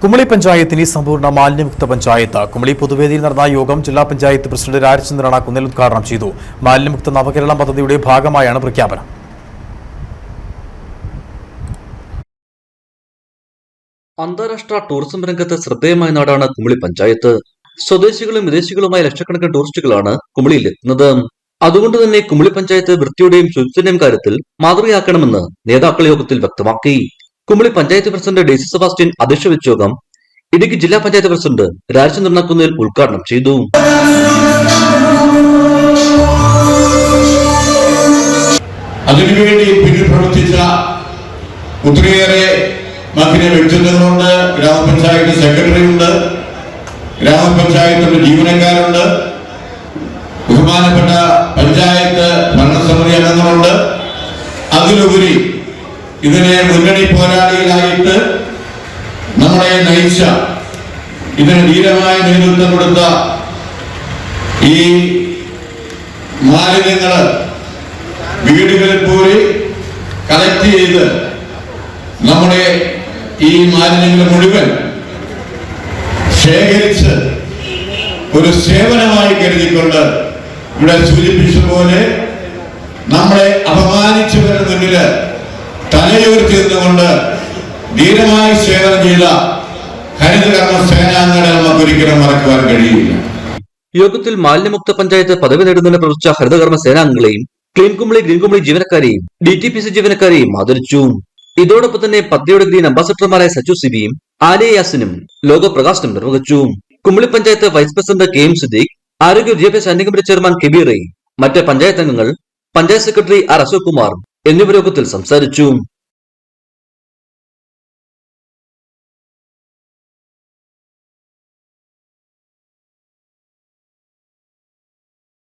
കുമളി പഞ്ചായത്തിന് സമ്പൂർണ മാലിന്യമുക്ത പഞ്ചായത്ത്. കുമളി പൊതുവേദിയിൽ നടന്ന യോഗം ജില്ലാ പഞ്ചായത്ത് പ്രസിഡന്റ് രാജചന്ദ്രൻ കുന്നൽ ഉദ്ഘാടനം ചെയ്തു. മാലിന്യമുക്ത നവകേരളം പദ്ധതിയുടെ ഭാഗമായാണ് പ്രഖ്യാപനം. അന്താരാഷ്ട്ര ടൂറിസം രംഗത്ത് ശ്രദ്ധേയമായ നാടാണ് കുമളി പഞ്ചായത്ത്. സ്വദേശികളും വിദേശികളുമായ ലക്ഷക്കണക്കിന് ടൂറിസ്റ്റുകളാണ് കുമളിയിൽ എത്തുന്നത്. അതുകൊണ്ട് തന്നെ കുമളി പഞ്ചായത്ത് വൃത്തിയുടെയും ശുചിത്വന്റെയും കാര്യത്തിൽ മാതൃകയാക്കണമെന്ന് നേതാക്കൾ യോഗത്തിൽ വ്യക്തമാക്കി. കുമളി പഞ്ചായത്ത് പ്രസിഡന്റ് ഡെയ്സി സെബാസ്റ്റ്യൻ അധ്യക്ഷ വെച്ച ഇടുക്കി ജില്ലാ പഞ്ചായത്ത് പ്രസിഡന്റ് രാജചന്ദ്രൻ കുന്നിൽ ഉദ്ഘാടനം ചെയ്തു. അതിനുവേണ്ടി പിന്നിൽ പ്രവർത്തിച്ച ഒത്തിരിയേറെ മന്ത്രിയെ വ്യക്തിത്വങ്ങളുണ്ട്. ഗ്രാമപഞ്ചായത്ത് സെക്രട്ടറി ഉണ്ട് ഗ്രാമപഞ്ചായത്തിന്റെ ജീവനക്കാരുണ്ട്. ബഹുമാനപ്പെട്ട പഞ്ചായത്ത് ഭരണസമിതി അംഗങ്ങളുണ്ട്. അതിലുപരി ഇതിനെ മുന്നണി പോരാളികളായിട്ട് നമ്മളെ നയിച്ച ഇതിന് ധീരമായ നേതൃത്വം കൊടുത്ത ഈ മാലിന്യങ്ങൾ വീടുകളിൽ പോയി കളക്ട് ചെയ്ത് നമ്മുടെ ഈ മാലിന്യങ്ങൾ മുഴുവൻ ശേഖരിച്ച് ഒരു സേവനമായി കരുതിക്കൊണ്ട് ഇവിടെ സൂചിപ്പിച്ച പോലെ നമ്മളെ അപമാനിച്ചവരുടെ മുന്നിൽ തലയുയർത്തി നിന്നുകൊണ്ട് ധീരമായി സേവനം ചെയ്ത ഹരിതകർമ്മ സേനാംഗങ്ങളെ നമുക്ക് ഒരിക്കലും മറക്കുവാൻ കഴിയില്ല. യോഗത്തിൽ മാലിന്യമുക്ത പഞ്ചായത്ത് പദവി നേടുന്നതിന് പ്രവർത്തിച്ച ഹരിതകർമ്മ സേനാംഗങ്ങളെയും ക്ലീൻ കുമ്പളി ഗ്രീൻ കുമ്പളി ജീവനക്കാരെയും ഡി ടി പി സി ജീവനക്കാരെയും ആദരിച്ചു. ഇതോടൊപ്പം തന്നെ പദ്ധതിയുടെ ഗ്രീൻ അംബാസഡർമാരായ സച്ചു സിബിയും ആലിയ യാസിനും ലോക പ്രകാശനം നിർവഹിച്ചു. Kumbali panchayat vice president K M Siddique ആരോഗ്യ വിദ്യാഭ്യാസ സ്റ്റാൻഡിംഗ് കമ്മിറ്റി ചെയർമാൻ കെബീറെ മറ്റ് പഞ്ചായത്ത് അംഗങ്ങൾ പഞ്ചായത്ത് സെക്രട്ടറി ആർ അശോക് കുമാർ യോഗത്തിൽ സംസാരിച്ചു.